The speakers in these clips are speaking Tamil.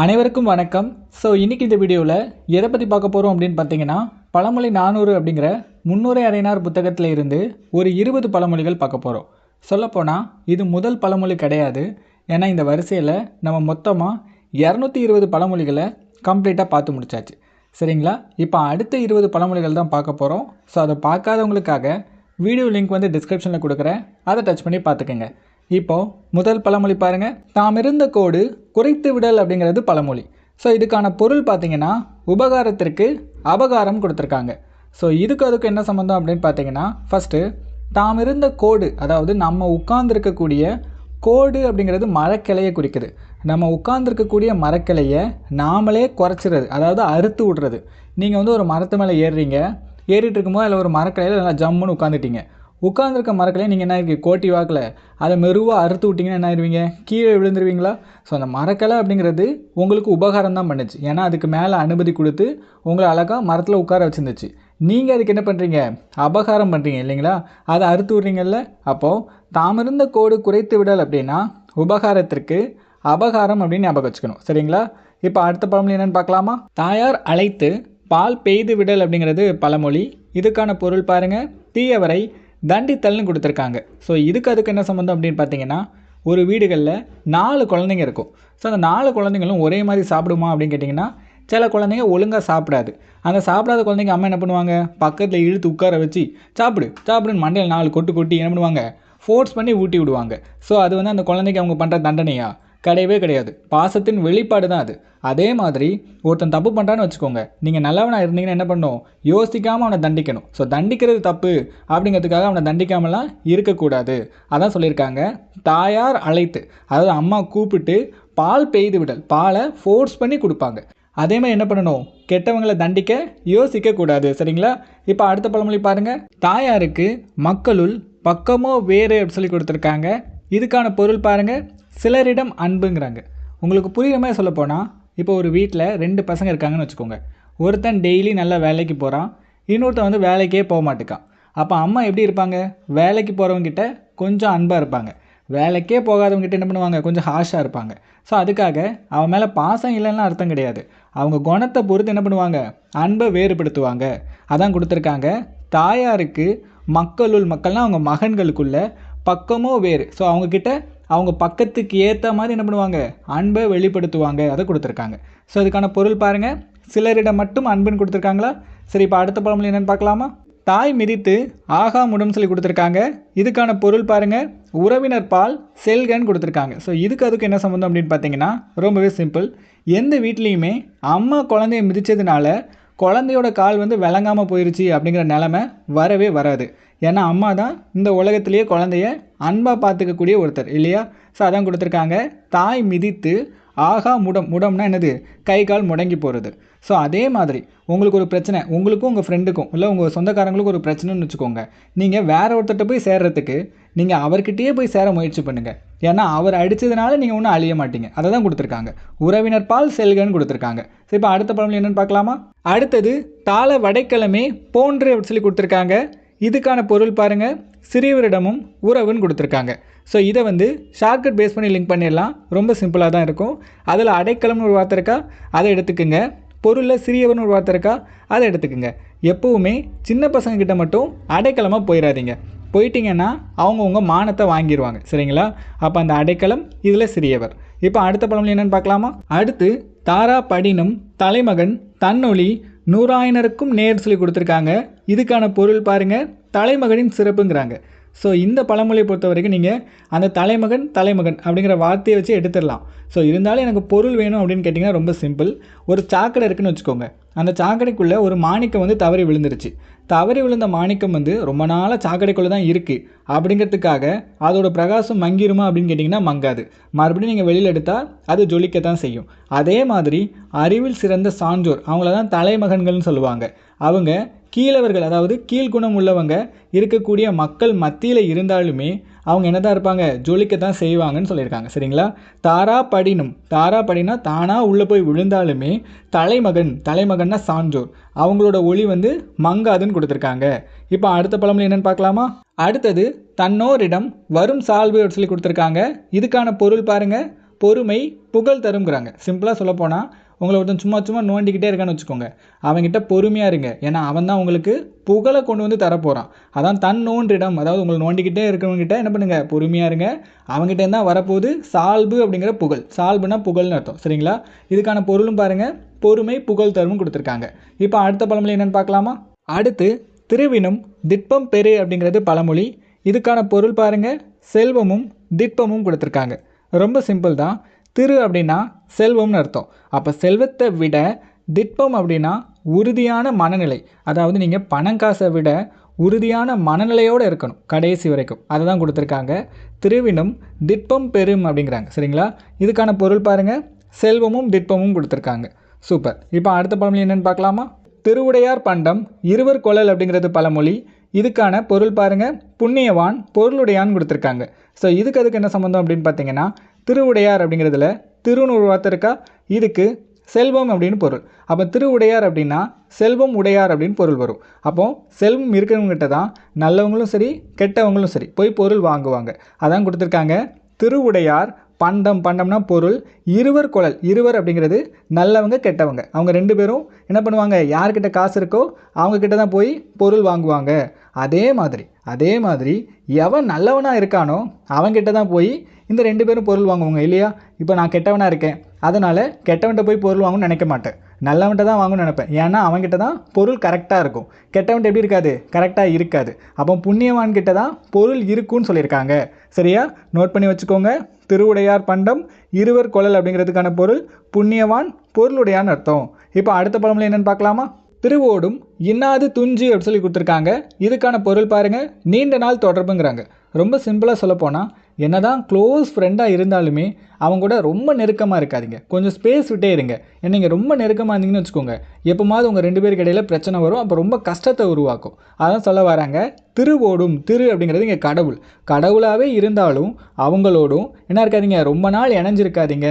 அனைவருக்கும் வணக்கம். ஸோ இன்றைக்கி இந்த வீடியோவில் எதை பற்றி பார்க்க போகிறோம் அப்படின்னு பார்த்தீங்கன்னா பழமொழி நானூறு அப்படிங்கிற முன்னூறு அறையினார் புத்தகத்தில் இருந்து ஒரு இருபது பழமொழிகள் பார்க்க போகிறோம் சொல்லப்போனால் இது முதல் பழமொழி கிடையாது. ஏன்னா இந்த வரிசையில் நம்ம மொத்தமாக இரநூத்தி இருபது பழமொழிகளை கம்ப்ளீட்டாக பார்த்து முடிச்சாச்சு. சரிங்களா? இப்போ அடுத்த இருபது பழமொழிகள் தான் பார்க்க போகிறோம் ஸோ அதை பார்க்காதவங்களுக்காக வீடியோ லிங்க் வந்து டிஸ்கிரிப்ஷனில் கொடுக்குறேன். அதை டச் பண்ணி பார்த்துக்கோங்க. இப்போ முதல் பழமொழி பாருங்க. தாம் இருந்த கோடு குறைத்து விடல் அப்படிங்கிறது பழமொழி. ஸோ இதுக்கான பொருள் பார்த்தீங்கன்னா உபகாரத்திற்கு அபகாரம் கொடுத்துருக்காங்க. ஸோ இதுக்கு அதுக்கு என்ன சம்மந்தம் அப்படின்னு பார்த்தீங்கன்னா ஃபஸ்ட்டு தாம் இருந்த கோடு அதாவது நம்ம உட்கார்ந்துருக்கக்கூடிய கோடு அப்படிங்கிறது மரக்கிளையை குறிக்குது. நம்ம உட்கார்ந்துருக்கக்கூடிய மரக்கிளையை நாமளே குறைச்சிறது அதாவது அறுத்து விடுறது. நீங்கள் வந்து ஒரு மரத்து மேலே ஏறுறீங்க ஏறிட்டு இருக்கும்போது அதில் ஒரு மரக்கிளையில் நல்லா ஜம்முன்னு உட்காந்துட்டீங்க உட்காந்துருக்க மரக்கிளையை நீங்கள் என்ன இருக்கு கோட்டி வாக்கில். அதை மெருவாக அறுத்து விட்டிங்கன்னா என்ன ஆயிடுவீங்க கீழே விழுந்துருவீங்களா? ஸோ அந்த மரக்கலை அப்படிங்கிறது உங்களுக்கு உபகாரம் தான் பண்ணுச்சு. ஏன்னா அதுக்கு மேலே அனுமதி கொடுத்து உங்களை அழகாக மரத்தில் உட்கார வச்சுருந்துச்சு. நீங்கள் அதுக்கு என்ன பண்ணுறீங்க அபகாரம் பண்ணுறீங்க இல்லைங்களா? அதை அறுத்து விட்றீங்கல்ல? அப்போது தாம் இருந்த கோடு குறைத்து விடல் அப்படின்னா உபகாரத்திற்கு அபகாரம் அப்படின்னு ஞாபகம் வச்சுக்கணும். சரிங்களா? இப்போ அடுத்த பழமொழி என்னென்னு பார்க்கலாமா? தாயார் அழைத்து பால் பெய்து விடல் அப்படிங்கிறது பழமொழி. இதுக்கான பொருள் பாருங்கள் தீயவரை தண்டித்தல்னு கொடுத்துருக்காங்க. ஸோ இதுக்கு அதுக்கு என்ன சம்மந்தம் அப்படின்னு பார்த்தீங்கன்னா ஒரு வீடுகளில் நாலு குழந்தைங்க இருக்கும். ஸோ அந்த நாலு குழந்தைங்களும் ஒரே மாதிரி சாப்பிடுமா அப்படின்னு கேட்டிங்கன்னா சில குழந்தைங்க ஒழுங்காக சாப்பிடாது. அந்த சாப்பிடாத குழந்தைங்க அம்மா என்ன பண்ணுவாங்க? பக்கத்தில் இழுத்து உட்கார வச்சு சாப்பிடு சாப்பிடுன்னு மண்டையில் நாலு கொட்டு கொட்டி என்ன பண்ணுவாங்க? ஃபோர்ஸ் பண்ணி ஊட்டி விடுவாங்க. ஸோ அது வந்து அந்த குழந்தைக்கு அவங்க பண்ணுற தண்டனையா? கிடையவே கிடையாது. பாசத்தின் வெளிப்பாடு தான் அது. அதே மாதிரி ஒருத்தன் தப்பு பண்ணுறான்னு வச்சுக்கோங்க. நீங்கள் நல்லவனாக இருந்தீங்கன்னா என்ன பண்ணணும் யோசிக்காமல் அவனை தண்டிக்கணும். ஸோ தண்டிக்கிறது தப்பு அப்படிங்கிறதுக்காக அவனை தண்டிக்காமலாம் இருக்கக்கூடாது. அதான் சொல்லியிருக்காங்க. தாயார் அழைத்து அதாவது அம்மா கூப்பிட்டு பால் பெய்து விடல். பாலை ஃபோர்ஸ் பண்ணி கொடுப்பாங்க. அதே மாதிரி என்ன பண்ணணும்? கெட்டவங்களை தண்டிக்க யோசிக்க கூடாது. சரிங்களா? இப்போ அடுத்த பழமொழி பாருங்கள் தாயாருக்கு மக்களுள் பக்கமோ வேறு அப்படின்னு சொல்லி கொடுத்துருக்காங்க. இதுக்கான பொருள் பாருங்க. சிலரிடம் அன்புங்கிறாங்க. உங்களுக்கு புரியுற மாதிரி சொல்ல போனால் இப்போ ஒரு வீட்டில் ரெண்டு பசங்க இருக்காங்கன்னு வச்சுக்கோங்க. ஒருத்தன் டெய்லி நல்லா வேலைக்கு போகிறான் இன்னொருத்தன் வந்து வேலைக்கே போக மாட்டேக்கான். அப்போ அம்மா எப்படி இருப்பாங்க? வேலைக்கு போகிறவங்கிட்ட கொஞ்சம் அன்பாக இருப்பாங்க. வேலைக்கே போகாதவங்ககிட்ட என்ன பண்ணுவாங்க? கொஞ்சம் ஹாஷாக இருப்பாங்க. ஸோ அதுக்காக அவன் மேலே பாசம் இல்லைன்னா அர்த்தம் கிடையாது. அவங்க குணத்தை பொறுத்து என்ன பண்ணுவாங்க? அன்பை வேறுபடுத்துவாங்க. அதான் கொடுத்துருக்காங்க. தாயாருக்கு மக்களுள் மக்கள்னால் அவங்க மகன்களுக்குள்ள பக்கமோ வேறு. ஸோ அவங்கக்கிட்ட அவங்க பக்கத்துக்கு ஏற்ற மாதிரி என்ன பண்ணுவாங்க? அன்பை வெளிப்படுத்துவாங்க. அதை கொடுத்துருக்காங்க. ஸோ அதுக்கான பொருள் பாருங்கள் சிலரிடம் மட்டும் அன்புன்னு கொடுத்துருக்காங்களா? சரி இப்போ அடுத்த பழமொழி என்னென்னு பார்க்கலாமா? தாய் மிதித்து ஆகா முடம் சொல்லி கொடுத்துருக்காங்க. இதுக்கான பொருள் பாருங்கள் உறவினர் பால் செல்கன்னு கொடுத்துருக்காங்க. ஸோ இதுக்கு அதுக்கு என்ன சம்மந்தம் அப்படின்னு பார்த்தீங்கன்னா ரொம்பவே சிம்பிள் எந்த வீட்லேயுமே அம்மா குழந்தைய மிதித்ததுனால குழந்தையோட கால் வந்து விளங்காமல் போயிருச்சு அப்படிங்கிற நிலமை வரவே வராது. ஏன்னா அம்மா தான் இந்த உலகத்திலேயே குழந்தைய அன்பாக பார்த்துக்கக்கூடிய ஒருத்தர் இல்லையா? ஸோ அதான் கொடுத்துருக்காங்க. தாய் மிதித்து ஆகா முடம் முடம்னா என்னது? கை கால் முடங்கி போகிறது ஸோ அதே மாதிரி உங்களுக்கு ஒரு பிரச்சனை உங்களுக்கும் உங்கள் ஃப்ரெண்டுக்கும் இல்லை உங்கள் சொந்தக்காரங்களுக்கும் ஒரு பிரச்சனைன்னு வச்சுக்கோங்க. நீங்கள் வேற ஒருத்தர்கிட்ட போய் சேர்றதுக்கு நீங்கள் அவர்கிட்டயே போய் சேர முயற்சி பண்ணுங்கள் ஏன்னா அவர் அடித்ததுனால நீங்கள் ஒன்றும் அழிய மாட்டீங்க. அதை தான் கொடுத்துருக்காங்க. உறவினர் பால் செல்கன்னு கொடுத்துருக்காங்க. சரி இப்போ அடுத்த பழமொழி என்னென்னு பார்க்கலாமா? அடுத்தது தாள வடைக்கிழமை போன்று அப்படின்னு சொல்லி கொடுத்துருக்காங்க. இதுக்கான பொருள் பாருங்கள் சிறியவரிடமும் உறவுன்னு கொடுத்துருக்காங்க. ஸோ இதை வந்து ஷார்ட்கட் பேஸ் பண்ணி லிங்க் பண்ணிடலாம். ரொம்ப சிம்பிளாக தான் இருக்கும். அதில் அடைக்கலம்னு ஒரு வார்த்தை இருக்கா? அதை எடுத்துக்குங்க. பொருளில் சிறியவன் ஒரு வார்த்தை இருக்கா? அதை எடுத்துக்குங்க. எப்போவுமே சின்ன பசங்கக்கிட்ட மட்டும் அடைக்கலமாக போயிடாதீங்க போயிட்டீங்கன்னா அவங்க உங்கள் மானத்தை வாங்கிடுவாங்க சரிங்களா? அப்போ அந்த அடைக்கலம் இதில் சிறியவர். இப்போ அடுத்த பழமொழி என்னென்னு பார்க்கலாமா? அடுத்து தாரா படினம் தலைமகன் தன்னொளி நூறாயினருக்கும் நேர் சொல்லி கொடுத்துருக்காங்க. இதுக்கான பொருள் பாருங்கள் தலைமகனின் சிறப்புங்கிறாங்க. ஸோ இந்த பழமொழியை பொறுத்த வரைக்கும் நீங்கள் அந்த தலைமகன் தலைமகன் அப்படிங்கிற வார்த்தையை வச்சு எடுத்துடலாம். ஸோ இருந்தாலும் எனக்கு பொருள் வேணும் அப்படின்னு கேட்டிங்கன்னா ரொம்ப சிம்பிள் ஒரு சாக்கடை இருக்குன்னு வச்சுக்கோங்க. அந்த சாக்கடைக்குள்ளே ஒரு மாணிக்கம் வந்து தவறி விழுந்துருச்சு. தவறி விழுந்த மாணிக்கம் வந்து ரொம்ப நாளாக சாக்கடைக்குள்ளே தான் இருக்குது அப்படிங்கிறதுக்காக அதோடய பிரகாசம் மங்கிருமா அப்படின்னு கேட்டிங்கன்னா மங்காது. மறுபடியும் நீங்கள் வெளியில் எடுத்தால் அது ஜொலிக்க தான் செய்யும். அதே மாதிரி அறிவில் சிறந்த சான்றோர் அவங்கள தான் தலைமகன்கள்னு சொல்லுவாங்க. அவங்க கீழவர்கள் அதாவது கீழ்குணம் உள்ளவங்க இருக்கக்கூடிய மக்கள் மத்தியில் இருந்தாலுமே அவங்க என்ன தான் இருப்பாங்க? ஜொலிக்க தான் செய்வாங்கன்னு சொல்லியிருக்காங்க. சரிங்களா? தாரா படினும் தாரா படினா தானாக உள்ளே போய் விழுந்தாலுமே தலைமகன் தலைமகன்னா சான்றோர். அவங்களோட ஒளி வந்து மங்காதுன்னு கொடுத்துருக்காங்க. இப்போ அடுத்த பழமொழி என்னன்னு பார்க்கலாமா? அடுத்தது தன்னோரிடம் வரும் சால்வு சொல்லி கொடுத்துருக்காங்க. இதுக்கான பொருள் பாருங்கள் பொறுமை புகழ் தருங்கிறாங்க சிம்பிளாக சொல்லப்போனால் உங்களை ஒருத்தன் சும்மா சும்மா நோண்டிக்கிட்டே இருக்கான்னு வச்சுக்கோங்க. அவங்ககிட்ட பொறுமையாக இருங்க. ஏன்னா அவன் தான் உங்களுக்கு புகழை கொண்டு வந்து தரப்போகிறான் அதான் தன் நோன்றிடம் அதாவது உங்களை நோண்டிக்கிட்டே இருக்கிறவங்ககிட்ட என்ன பண்ணுங்க? பொறுமையாக இருங்க. அவங்ககிட்ட இருந்தால் வரப்போகுது சால்பு அப்படிங்கிற புகழ். சால்புனா புகழ்னு அர்த்தம். சரிங்களா? இதுக்கான பொருளும் பாருங்கள் பொறுமை புகழ் தரும்னு கொடுத்துருக்காங்க. இப்போ அடுத்த பழமொழி என்னென்னு பார்க்கலாமா? அடுத்து திருவினும் திட்பம் பெரு அப்படிங்கிறது பழமொழி. இதுக்கான பொருள் பாருங்க. செல்வமும் திட்பமும் கொடுத்துருக்காங்க. ரொம்ப சிம்பிள் தான். திரு அப்படின்னா செல்வம்னு அர்த்தம். அப்போ செல்வத்தை விட திட்பம் அப்படின்னா உறுதியான மனநிலை. அதாவது நீங்கள் பணம் காசை விட உறுதியான மனநிலையோடு இருக்கணும் கடைசி வரைக்கும். அதை தான் கொடுத்துருக்காங்க. திருவினும் திட்பம் பெரும் அப்படிங்கிறாங்க. சரிங்களா? இதுக்கான பொருள் பாருங்கள் செல்வமும் திட்பமும் கொடுத்துருக்காங்க. சூப்பர். இப்போ அடுத்த பழமொழி என்னென்னு பார்க்கலாமா? திருவுடையார் பண்டம் இருவர் கொழல் அப்படிங்கிறது பழமொழி. இதுக்கான பொருள் பாருங்கள் புண்ணியவான் பொருளுடையான் கொடுத்துருக்காங்க. ஸோ இதுக்கு அதுக்கு என்ன சம்மந்தம் அப்படின்னு பார்த்தீங்கன்னா திருவுடையார் அப்படிங்கிறதுல திருன்னு ஒரு வார்த்தை இருக்கா? இதுக்கு செல்வம் அப்படின்னு பொருள். அப்போ திருவுடையார் அப்படின்னா செல்வம் உடையார் அப்படின்னு பொருள் வரும். அப்போ செல்வம் இருக்கிறவங்ககிட்ட தான் நல்லவங்களும் சரி கெட்டவங்களும் சரி போய் பொருள் வாங்குவாங்க. அதான் கொடுத்துருக்காங்க திருவுடையார் பண்டம். பண்டம்னா பொருள் இருவர் குழல். இருவர் அப்படிங்கிறது நல்லவங்க கெட்டவங்க. அவங்க ரெண்டு பேரும் என்ன பண்ணுவாங்க? யார்கிட்ட காசு இருக்கோ அவங்கக்கிட்ட தான் போய் பொருள் வாங்குவாங்க. அதே மாதிரி. அதே மாதிரி எவன் நல்லவனாக இருக்கானோ அவன்கிட்ட தான் போய் இந்த ரெண்டு பேரும் பொருள் வாங்குவாங்க இல்லையா? இப்போ நான் கெட்டவனாக இருக்கேன். அதனால் கெட்டவன்கிட்ட போய் பொருள் வாங்கணும்னு நினைக்க மாட்டேன். நல்லவன்கிட்ட தான் வாங்கணும்னு நினைப்பேன். ஏன்னா அவன்கிட்ட தான் பொருள் கரெக்டாக இருக்கும். கெட்டவன்கிட்ட எப்படி இருக்காது? கரெக்டாக இருக்காது. அப்போ புண்ணியவான்கிட்ட தான் பொருள் இருக்குன்னு சொல்லியிருக்காங்க. சரியா? நோட் பண்ணி வச்சுக்கோங்க. திருவுடையார் பண்டம் இருவர் குழல் அப்படிங்கிறதுக்கான பொருள் புண்ணியவான் பொருளுடையான்னு அர்த்தம். இப்போ அடுத்த பழமில் என்னென்னு பார்க்கலாமா? திருவோடும் இன்னாது துஞ்சு அப்படின்னு சொல்லி கொடுத்துருக்காங்க. இதுக்கான பொருள் பாருங்கள் நீண்ட நாள் தொடர்புங்கிறாங்க. ரொம்ப சிம்பிளாக சொல்லப்போனால் என்னதான் க்ளோஸ் ஃப்ரெண்டாக இருந்தாலுமே அவங்க கூட ரொம்ப நெருக்கமாக இருக்காதிங்க. கொஞ்சம் ஸ்பேஸ் விட்டே இருங்க. ஏன்னா நீங்கள் ரொம்ப நெருக்கமாக இருந்தீங்கன்னு வச்சுக்கோங்க. எப்போமாவது உங்கள் ரெண்டு பேருக்கு இடையில பிரச்சனை வரும். அப்போ ரொம்ப கஷ்டத்தை உருவாக்கும். அதான் சொல்ல வராங்க. திருவோடும் திரு அப்படிங்கிறது இங்கே கடவுள். கடவுளாகவே இருந்தாலும் அவங்களோடும் என்ன இருக்காதீங்க ரொம்ப நாள் இணைஞ்சிருக்காதீங்க.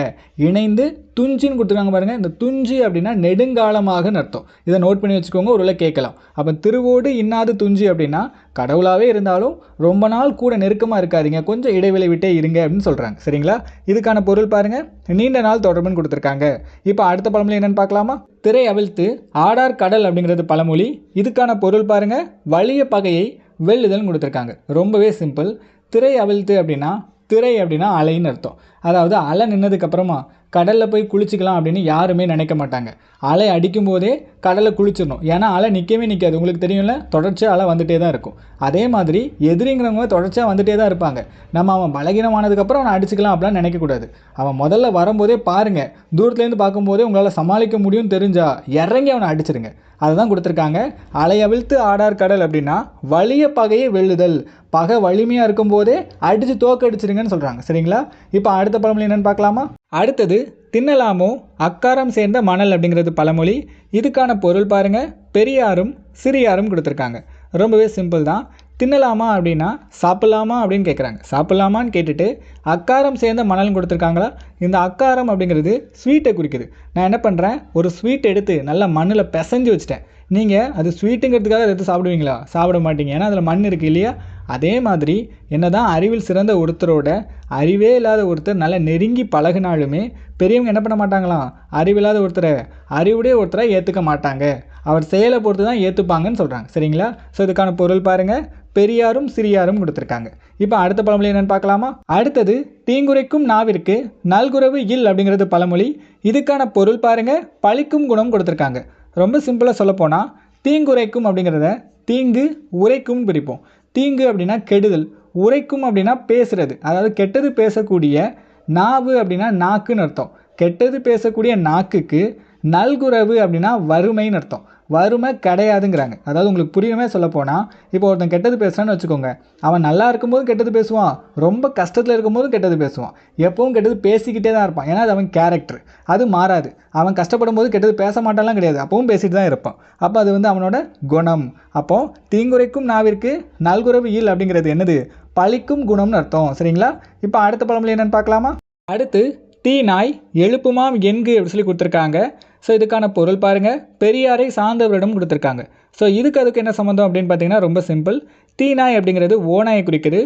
இணைந்து துஞ்சின்னு கொடுத்துருக்காங்க பாருங்கள் இந்த துஞ்சி அப்படின்னா நெடுங்காலமாகன்னு அர்த்தம். இதை நோட் பண்ணி வச்சுக்கோங்க ஒரு கேட்கலாம். அப்போ திருவோடு இன்னாது துஞ்சி அப்படின்னா கடவுளாகவே இருந்தாலும் ரொம்ப நாள் கூட நெருக்கமாக இருக்காதிங்க. கொஞ்சம் இடைவெளி விட்டே இருங்க அப்படின்னு சொல்கிறாங்க சரிங்களா? இதுக்கான பொருள் பாருங்கள் நீண்ட நாள் தொடர்புன்னு கொடுத்துருக்காங்க. இப்போ அடுத்த பழமொழி என்னென்னு பார்க்கலாமா? திரை அவிழ்த்து ஆடார் கடல் அப்படிங்கிறது பழமொழி. இதுக்கான பொருள் பாருங்கள் வலிய பகையை வெல்லுதல்னு கொடுத்துருக்காங்க. ரொம்பவே சிம்பிள் திரை அவிழ்த்து அப்படின்னா திரை அப்படின்னா அலைன்னு அர்த்தம். அதாவது அலை நின்னதுக்கப்புறமா கடலில் போய் குளிச்சுக்கலாம் அப்படின்னு யாருமே நினைக்க மாட்டாங்க. அலை அடிக்கும் போதே கடலில் குளிச்சிடணும். ஏன்னா அலை நிற்கவே நிற்காது உங்களுக்கு தெரியும்ல தொடர்ச்சியாக அலை வந்துகிட்டே தான் இருக்கும். அதே மாதிரி எதிரிங்கிறவங்க தொடர்ச்சியாக வந்துட்டே தான் இருப்பாங்க. நம்ம அவன் பலகீனமானதுக்கப்புறம் அவனை அடிச்சுக்கலாம் அப்படிலாம் நினைக்கக்கூடாது அவன் முதல்ல வரும்போதே பாருங்கள் தூரத்துலேருந்து பார்க்கும்போதே உங்களால் சமாளிக்க முடியும்னு தெரிஞ்சா இறங்கி அவனை அடிச்சிருங்க. அதுதான் கொடுத்துருக்காங்க. அலையவிழ்த்து ஆடார் கடல் அப்படின்னா வலிய பகையை வெல்லுதல். பகை வலிமையாக இருக்கும்போதே அடித்து தோக்கடிச்சிருங்கன்னு சொல்கிறாங்க சரிங்களா? இப்போ அடுத்த பழமொழி என்னென்னு பார்க்கலாமா? அடுத்தது தின்னலாமோ அக்காரம் சேர்ந்த மணல் அப்படிங்கிறது பழமொழி. இதுக்கான பொருள் பாருங்க. பெரியாரும் சிறியாரும் கொடுத்துருக்காங்க. ரொம்பவே சிம்பிள் தான். தின்னலாமா அப்படின்னா சாப்பிட்லாமா அப்படின்னு கேட்குறாங்க சாப்பிட்லாமான்னு கேட்டுட்டு அக்காரம் சேர்ந்த மணலும் கொடுத்துருக்காங்களா? இந்த அக்காரம் அப்படிங்கிறது ஸ்வீட்டை குறிக்குது. நான் என்ன பண்ணுறேன் ஒரு ஸ்வீட் எடுத்து நல்லா மண்ணில் பிசைஞ்சு வச்சுட்டேன். நீங்கள் அது ஸ்வீட்டுங்கிறதுக்காக எடுத்து சாப்பிடுவீங்களா? சாப்பிட மாட்டீங்க. ஏன்னா அதில் மண் இருக்குது இல்லையா? அதே மாதிரி என்ன தான் அறிவில் சிறந்த ஒருத்தரோட அறிவே இல்லாத ஒருத்தர் நல்லா நெருங்கி பழகினாலுமே பெரியவங்க என்ன பண்ண மாட்டாங்களாம்? அறிவில்லாத ஒருத்தரை அறிவுடைய ஒருத்தரை ஏற்றுக்க மாட்டாங்க. அவர் செயலை பொறுத்து தான் ஏற்றுப்பாங்கன்னு சொல்கிறாங்க சரிங்களா? ஸோ இதுக்கான பொருள் பாருங்கள் பெரியாரும் சிறியாரும் கொடுத்துருக்காங்க. இப்போ அடுத்த பழமொழி என்னென்னு பார்க்கலாமா? அடுத்தது தீங்குறைக்கும் நாவிற்கு நல்குறவு இல் அப்படிங்கிறது பழமொழி. இதுக்கான பொருள் பாருங்கள் பழிக்கும் குணம் கொடுத்துருக்காங்க. ரொம்ப சிம்பிளாக சொல்லப்போனால் தீங்குரைக்கும் அப்படிங்கிறத தீங்கு உரைக்கும் பிரிப்போம். தீங்கு அப்படின்னா கெடுதல் உரைக்கும் அப்படின்னா பேசுறது. அதாவது கெட்டது பேசக்கூடிய நாவு அப்படின்னா நாக்குன்னு அர்த்தம். கெட்டது பேசக்கூடிய நாக்குக்கு நல்குறவு அப்படின்னா வறுமைன்னு அர்த்தம். வறுமை கிடையாதுங்கிறாங்க. அதாவது உங்களுக்கு புரியுமே சொல்ல போனால் இப்போ ஒருத்தன் கெட்டது பேசுகிறான்னு வச்சுக்கோங்க. அவன் நல்லா இருக்கும்போது கெட்டது பேசுவான். ரொம்ப கஷ்டத்தில் இருக்கும்போது கெட்டது பேசுவான். எப்பவும் கெட்டது பேசிக்கிட்டே தான் இருப்பான். ஏன்னா அது அவன் கேரக்டர் அது மாறாது. அவன் கஷ்டப்படும் போது கெட்டது பேச மாட்டான்லாம் கிடையாது. அப்பவும் பேசிட்டு தான் இருப்பான். அப்போ அது வந்து அவனோட குணம். அப்போ தீங்குறைக்கும் நாவிற்கு நல்குறவு ஈல் அப்படிங்கிறது என்னது? பழிக்கும் குணம்னு அர்த்தம். சரிங்களா? இப்போ அடுத்த பழமொழி என்னென்னு பார்க்கலாமா? அடுத்து தீ நாய் எழுப்புமாம் என்கு அப்படின்னு சொல்லி கொடுத்துருக்காங்க. ஸோ இதுக்கான பொருள் பாருங்கள் பெரியாரை சார்ந்தவரிடம் கொடுத்துருக்காங்க. ஸோ இதுக்கு அதுக்கு என்ன சம்மந்தம் அப்படின்னு பார்த்தீங்கன்னா ரொம்ப சிம்பிள் தீ நாய் அப்படிங்கிறது ஓநாயை குறிக்குது.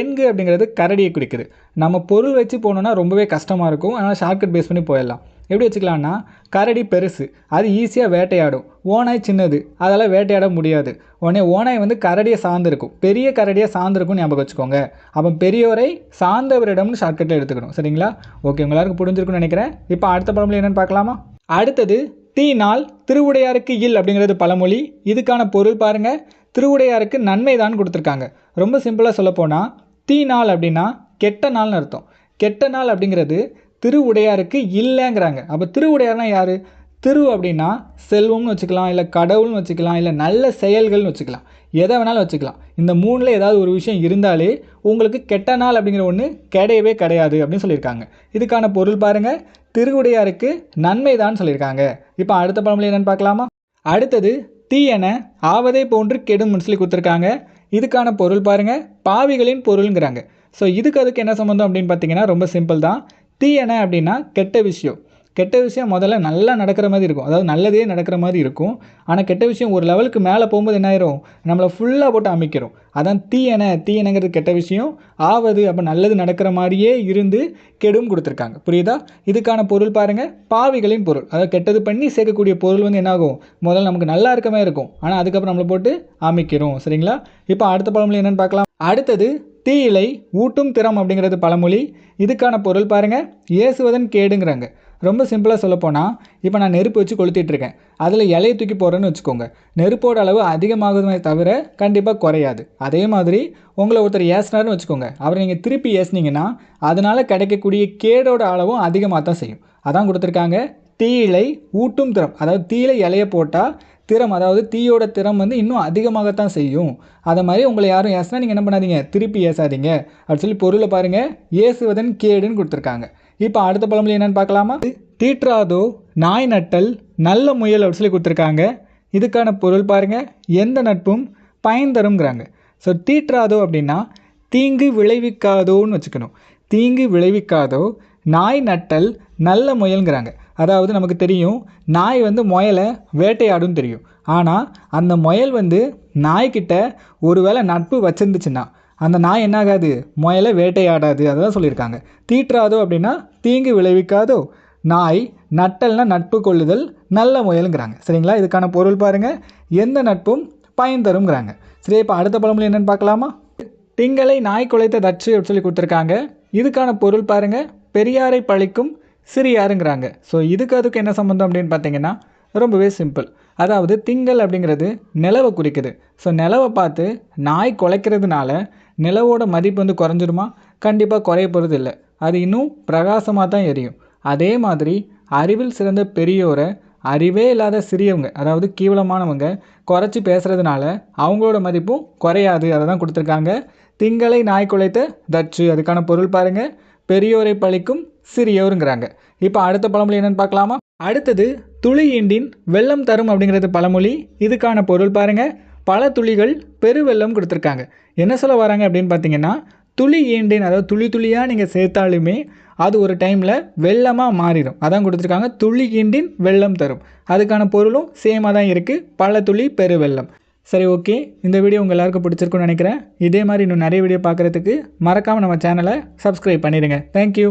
எண்கு அப்படிங்கிறது கரடியை குறிக்குது. நம்ம பொருள் வச்சு போனோம்னா ரொம்பவே கஷ்டமாக இருக்கும். அதனால் ஷார்ட்கட் பேஸ் பண்ணி போயிடலாம். எப்படி வச்சுக்கலான்னா கரடி பெருசு. அது ஈஸியாக வேட்டையாடும். ஓனாய் சின்னது. அதெல்லாம் வேட்டையாட முடியாது. உடனே ஓனாய் வந்து கரடியை சார்ந்திருக்கும். பெரிய கரடியை சார்ந்திருக்கும் ஞாபகம் வச்சுக்கோங்க. அப்போ பெரியோரை சார்ந்தவரிடம்னு ஷார்ட்கட்டில் எடுத்துக்கணும். சரிங்களா? ஓகே உங்க எல்லாருக்கும் நினைக்கிறேன். இப்போ அடுத்த பழமொழி என்னென்னு பார்க்கலாமா? அடுத்தது தீ நாள் திருவுடையாருக்கு இல் அப்படிங்கிறது பழமொழி. இதுக்கான பொருள் பாருங்கள் திருவுடையாருக்கு நன்மை தான் கொடுத்துருக்காங்க. ரொம்ப சிம்பிளாக சொல்லப்போனால் தீ நாள் அப்படின்னா கெட்ட நாள்னு அர்த்தம். கெட்ட நாள் அப்படிங்கிறது திருவுடையாருக்கு இல்லைங்கிறாங்க. அப்போ திருவுடையார்னா யார்? திரு அப்படின்னா செல்வம்னு வச்சுக்கலாம் இல்லை கடவுள்னு வச்சுக்கலாம் இல்லை நல்ல செயல்கள்னு வச்சுக்கலாம். எதை வேணாலும் வச்சுக்கலாம். இந்த மூணில் ஏதாவது ஒரு விஷயம் இருந்தாலே உங்களுக்கு கெட்ட நாள் அப்படிங்கிற ஒன்று கிடையவே கிடையாது அப்படின்னு சொல்லியிருக்காங்க. இதுக்கான பொருள் பாருங்கள் திருவுடையாருக்கு நன்மை தான் சொல்லியிருக்காங்க. இப்போ அடுத்த பழமொழி என்னென்னு பார்க்கலாமா? அடுத்தது தீயன ஆவதே போன்று கெடும்னு சொல்லி கொடுத்துருக்காங்க. இதுக்கான பொருள் பாருங்கள் பாவிகளின் பொருளுங்கிறாங்க. ஸோ இதுக்கு அதுக்கு என்ன சம்மந்தம் அப்படின்னு பார்த்தீங்கன்னா ரொம்ப சிம்பிள் தான். தீயன அப்படின்னா கெட்ட விஷயம். கெட்ட விஷயம் முதல்ல நல்லா நடக்கிற மாதிரி இருக்கும். அதாவது நல்லதே நடக்கிற மாதிரி இருக்கும். ஆனால் கெட்ட விஷயம் ஒரு லெவலுக்கு மேலே போகும்போது என்ன ஆயிரும்? நம்மளை ஃபுல்லாக போட்டு அமைக்கிறோம். அதான் தீயன தீயனங்கிறது கெட்ட விஷயம். ஆவது அப்போ நல்லது நடக்கிற மாதிரியே இருந்து கெடும் கொடுத்துருக்காங்க. புரியுதா? இதுக்கான பொருள் பாருங்கள் பாவிகளின் பொருள். அதாவது கெட்டது பண்ணி சேர்க்கக்கூடிய பொருள் வந்து என்னாகும்? முதல்ல நமக்கு நல்லா இருக்கவே இருக்கும். ஆனால் அதுக்கப்புறம் நம்மளை போட்டு அமைக்கிறோம். சரிங்களா? இப்போ அடுத்த பழமொழி என்னென்னு பார்க்கலாம். அடுத்தது தீயிலை ஊட்டும் திறம் அப்படிங்கிறது பழமொழி. இதுக்கான பொருள் பாருங்கள் ஏசுவதன் கேடுங்கிறாங்க. ரொம்ப சிம்பிளாக சொல்லப்போனால் இப்போ நான் நெருப்பு வச்சு கொளுத்திட்டு இருக்கேன் அதில் இலையை தூக்கி போடுறேன்னு வச்சுக்கோங்க. நெருப்போட அளவு அதிகமாகுதுமே தவிர கண்டிப்பாக குறையாது. அதே மாதிரி உங்களை ஒருத்தர் ஏசினார்னு வச்சுக்கோங்க. அவர் நீங்கள் திருப்பி ஏசுனீங்கன்னா அதனால் கிடைக்கக்கூடிய கேடோட அளவும் அதிகமாக தான் செய்யும். அதான் கொடுத்துருக்காங்க தீயிலை ஊட்டும் திறம். அதாவது தீயிலை இலையை போட்டால் திறம் அதாவது தீயோட திறம் வந்து இன்னும் அதிகமாகத்தான் செய்யும். அதை மாதிரி உங்களை யாரும் ஏசுனா நீங்கள் என்ன பண்ணாதீங்க திருப்பி ஏசாதீங்க. அப்படின்னு சொல்லி பொருளை பாருங்கள் ஏசுவதன் கேடுன்னு கொடுத்துருக்காங்க. இப்போ அடுத்த பழமொழி என்னென்னு பார்க்கலாமா? தீற்றாதோ நாய் நட்டல் நல்ல முயல் அப்படின்னு சொல்லி கொடுத்துருக்காங்க. இதுக்கான பொருள் பாருங்கள் எந்த நட்பும் பயன் தருங்கிறாங்க ஸோ தீற்றாதோ அப்படின்னா தீங்கு விளைவிக்காதோன்னு வச்சுக்கணும். தீங்கு விளைவிக்காதோ நாய் நட்டல் நல்ல முயல்ங்கிறாங்க. அதாவது நமக்கு தெரியும் நாய் வந்து முயலை வேட்டையாடும் தெரியும். ஆனால் அந்த முயல் வந்து நாய்க்கிட்ட ஒருவேளை நட்பு வச்சிருந்துச்சுன்னா அந்த நாய் என்னாகாது? முயலை வேட்டையாடாது. அதுதான் சொல்லியிருக்காங்க. தீற்றாதோ அப்படின்னா தீங்கு விளைவிக்காதோ. நாய் நட்டல்னா நட்பு கொள்ளுதல் நல்ல முயலுங்கிறாங்க. சரிங்களா? இதுக்கான பொருள் பாருங்கள் எந்த நட்பும் பயன் தருங்கிறாங்க சரி இப்போ அடுத்த பழமொழி என்னென்னு பார்க்கலாமா? திங்களை நாய் குலைத்த தச்சு அப்படின்னு சொல்லி கொடுத்துருக்காங்க. இதுக்கான பொருள் பாருங்கள் பெரியாரை பழிக்கும் சிறியாருங்கிறாங்க. ஸோ இதுக்கு அதுக்கு என்ன சம்மந்தம் அப்படின்னு பார்த்தீங்கன்னா ரொம்பவே சிம்பிள் அதாவது திங்கள் அப்படிங்கிறது நிலவை குறிக்குது. ஸோ நிலவை பார்த்து நாய் குலைக்கிறதுனால நிலவோட மதிப்பு வந்து குறைஞ்சிருமா கண்டிப்பாக குறைய போகிறது இல்லை. அது இன்னும் பிரகாசமாக தான் எரியும். அதே மாதிரி அறிவில் சிறந்த பெரியோரை அறிவே இல்லாத சிறியவங்க அதாவது கீவலமானவங்க குறைச்சி பேசுகிறதுனால அவங்களோட மதிப்பும் குறையாது. அதை தான் கொடுத்துருக்காங்க. திங்களை நாய் குலைத்த தச்சு. அதுக்கான பொருள் பாருங்கள் பெரியோரை பழிக்கும் சிறியோருங்கிறாங்க. இப்போ அடுத்த பழமொழி என்னன்னு பார்க்கலாமா? அடுத்தது துளி ஈண்டின் வெள்ளம் தரும் அப்படிங்கிறது பழமொழி. இதுக்கான பொருள் பாருங்க. பல துளிகள் பெருவெள்ளம் கொடுத்துருக்காங்க. என்ன சொல்ல வராங்க அப்படின்னு பார்த்தீங்கன்னா துளி ஈண்டின் அதாவது துளி துளியாக நீங்கள் சேர்த்தாலுமே அது ஒரு டைமில் வெள்ளமாக மாறிடும். அதான் கொடுத்துருக்காங்க. துளி ஈண்டின் வெள்ளம் தரும். அதுக்கான பொருளும் சேமாக தான் இருக்குது பல துளி பெருவெள்ளம். சரி ஓகே. இந்த வீடியோ உங்கள் எல்லாருக்கும் பிடிச்சிருக்குன்னு நினைக்கிறேன். இதே மாதிரி இன்னும் நிறைய வீடியோ பார்க்குறதுக்கு மறக்காமல் நம்ம சேனலை சப்ஸ்கிரைப் பண்ணிடுங்க. தேங்க்யூ